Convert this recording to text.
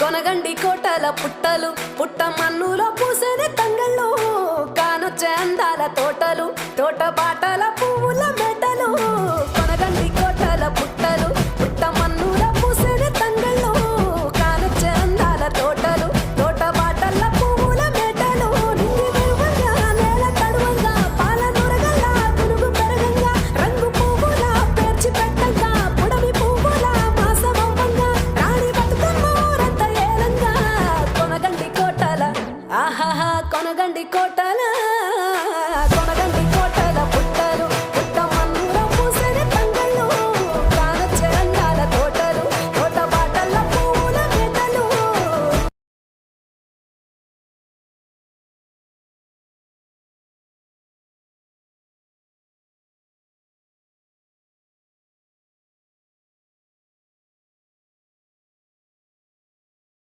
కొనగండి కోటల పుట్టలు పుట్ట మన్నులో పూసేది తంగళ్ళు. కానొచ్చే అందాల తోటలు తోట మనగండి కోటలా.